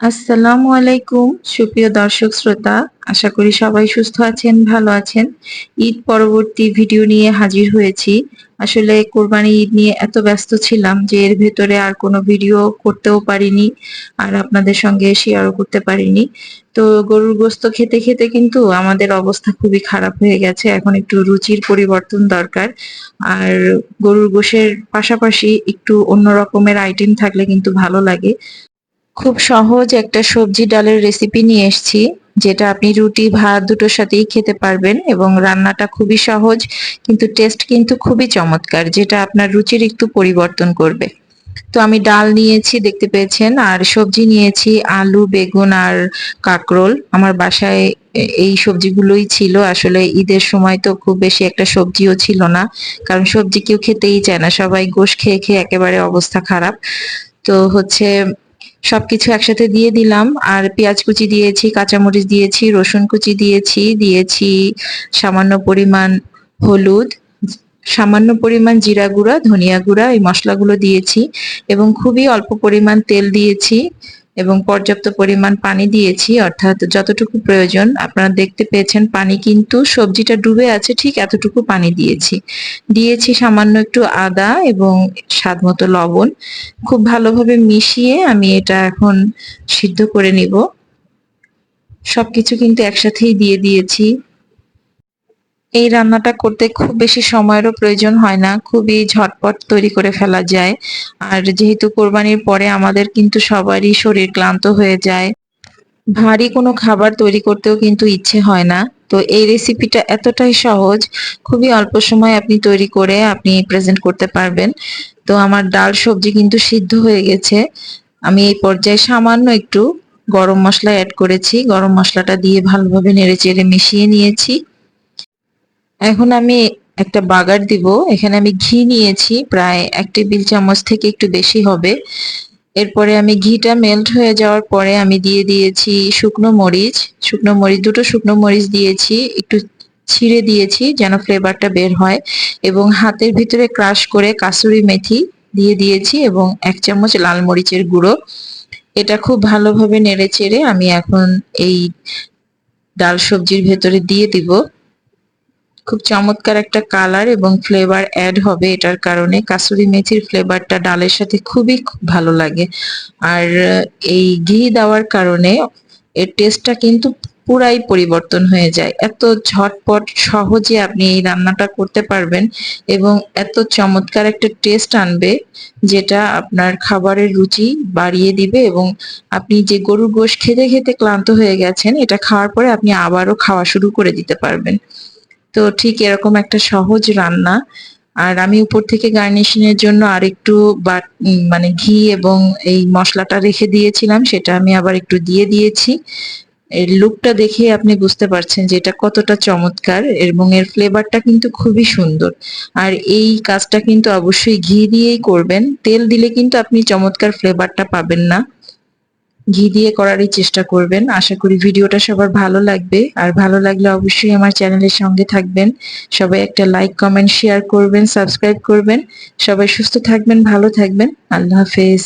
আসসালামু আলাইকুম, সুপ্রিয় দর্শক শ্রোতা। আশা করি সবাই সুস্থ আছেন, ভালো আছেন। ঈদ পরবর্তী ভিডিও নিয়ে হাজির হয়েছি। আসলে কোরবানি ঈদ নিয়ে এত ব্যস্ত ছিলাম যে এর ভেতরে আর কোনো ভিডিও করতেও পারিনি আর আপনাদের সঙ্গে শেয়ারও করতে পারিনি। তো গরুর গোস্ত খেতে খেতে কিন্তু আমাদের অবস্থা খুবই খারাপ হয়ে গেছে। এখন একটু রুচির পরিবর্তন দরকার। আর গরুর গোশের পাশাপাশি একটু অন্য রকমের আইটেম থাকলে কিন্তু ভালো লাগে। খুব সহজ একটা সবজি ডালের রেসিপি নিয়ে এসেছি, যেটা আপনি রুটি, ভাত দুটোর সাথেই খেতে পারবেন এবং রান্নাটা খুবই সহজ, কিন্তু টেস্ট কিন্তু খুবই চমৎকার, যেটা আপনার রুচির একটু পরিবর্তন করবে। তো আমি ডাল নিয়েছি, দেখতে পেয়েছেন, আর সবজি নিয়েছি, আলু, বেগুন আর কাকরোল। আমার বাসায় এই সবজিগুলোই ছিল, আসলে ঈদের সময় তো খুব বেশি একটা সবজিও ছিল না, কারণ সবজি কেউ খেতেই চায় না, সবাই গোশ খেয়ে খেয়ে একেবারে অবস্থা খারাপ। তো হচ্ছে সবকিছু একসাথে দিয়ে দিলাম। আর পেঁয়াজ কুচি দিয়েছি, কাঁচামরিচ দিয়েছি, রসুন কুচি দিয়েছি দিয়েছি সামান্য পরিমাণ হলুদ, সামান্য পরিমাণ জিরা গুঁড়া, ধনিয়া গুঁড়া, এই মশলাগুলো দিয়েছি এবং খুবই অল্প পরিমাণ তেল দিয়েছি। এবং পর্যাপ্ত পরিমাণ পানি দিয়েছি, অর্থাৎ যতটুকু প্রয়োজন, আপনারা দেখতে পেয়েছেন পানি কিন্তু সবজিটা ডুবে আছে, ঠিক এতটুকু পানি দিয়েছি। দিয়েছি সামান্য একটু আদা এবং স্বাদ মতো লবণ। খুব ভালোভাবে মিশিয়ে আমি এটা এখন সিদ্ধ করে নিব। সবকিছু কিন্তু একসাথেই দিয়ে দিয়েছি। এই রান্নাটা করতে খুব বেশি সময়েরও প্রয়োজন হয় না, খুবই ঝটপট তৈরি করে ফেলা যায়। আর যেহেতু কোরবানির পরে আমাদের কিন্তু সবারই শরীর ক্লান্ত হয়ে যায়, ভারী কোনো খাবার তৈরি করতেও কিন্তু ইচ্ছে হয় না। তো এই রেসিপিটা এতটাই সহজ, খুবই অল্প সময় আপনি তৈরি করে আপনি প্রেজেন্ট করতে পারবেন। তো আমার ডাল সবজি কিন্তু সিদ্ধ হয়ে গেছে। আমি এই পর্যায়ে সামান্য একটু গরম মশলা অ্যাড করেছি। গরম মশলাটা দিয়ে ভালোভাবে নেড়ে চেড়ে মিশিয়ে নিয়েছি। এখন আমি একটা বাগার দিব। এখানে আমি ঘি নিয়েছি, প্রায় এক টেবিল চামচ থেকে একটু বেশি হবে। এরপরে আমি ঘিটা মেল্ট হয়ে যাওয়ার পরে আমি দিয়ে দিয়েছি শুকনো মরিচ। শুকনো মরিচ, দুটো শুকনো মরিচ দিয়েছি, একটু ছিঁড়ে দিয়েছি যেন ফ্লেভারটা বের হয় এবং হাতের ভিতরে ক্রাশ করে কাসুরি মেথি দিয়ে দিয়েছি এবং এক চামচ লাল মরিচের গুঁড়ো। এটা খুব ভালোভাবে নেড়ে চেড়ে আমি এখন এই ডাল সবজির ভেতরে দিয়ে দিব। খুব চমৎকার একটা কালার এবং ফ্লেভার অ্যাড হবে এটার কারণে। কাসুরি মেথির ফ্লেভারটা ডালের সাথে খুবই ভালো লাগে। আর এই ঘি দেওয়ার কারণে এর টেস্টটা কিন্তু পুরাই পরিবর্তন হয়ে যায়। এত ঝটপট সহজে আপনি এই রান্নাটা করতে পারবেন এবং এত চমৎকার একটা টেস্ট আনবে যেটা আপনার খাবারের রুচি বাড়িয়ে দিবে এবং আপনি যে গরুর গোশ খেতে খেতে ক্লান্ত হয়ে গেছেন, এটা খাওয়ার পরে আপনি আবারও খাওয়া শুরু করে দিতে পারবেন। তো ঠিক এরকম একটা সহজ রান্না। আর আমি উপর থেকে গার্নিশিং এর জন্য আরেকটু বাট মানে ঘি এবং এই মশলাটা রেখে দিয়েছিলাম, সেটা আমি আবার একটু দিয়ে দিয়েছি। এর লুকটা দেখে আপনি বুঝতে পারছেন যে এটা কতটা চমৎকার এবং এর ফ্লেভারটা কিন্তু খুবই সুন্দর। আর এই কাজটা কিন্তু অবশ্যই ঘি দিয়েই করবেন, তেল দিলে কিন্তু আপনি চমৎকার ফ্লেভারটা পাবেন না। ঘি দিয়ে করারই চেষ্টা করবেন। আশা করি ভিডিওটা সবার ভালো লাগবে। আর ভালো লাগলে অবশ্যই আমার চ্যানেলের সঙ্গে থাকবেন। সবাই একটা লাইক, কমেন্ট, শেয়ার করবেন, সাবস্ক্রাইব করবেন। সবাই সুস্থ থাকবেন, ভালো থাকবেন। আল্লাহ হাফেজ।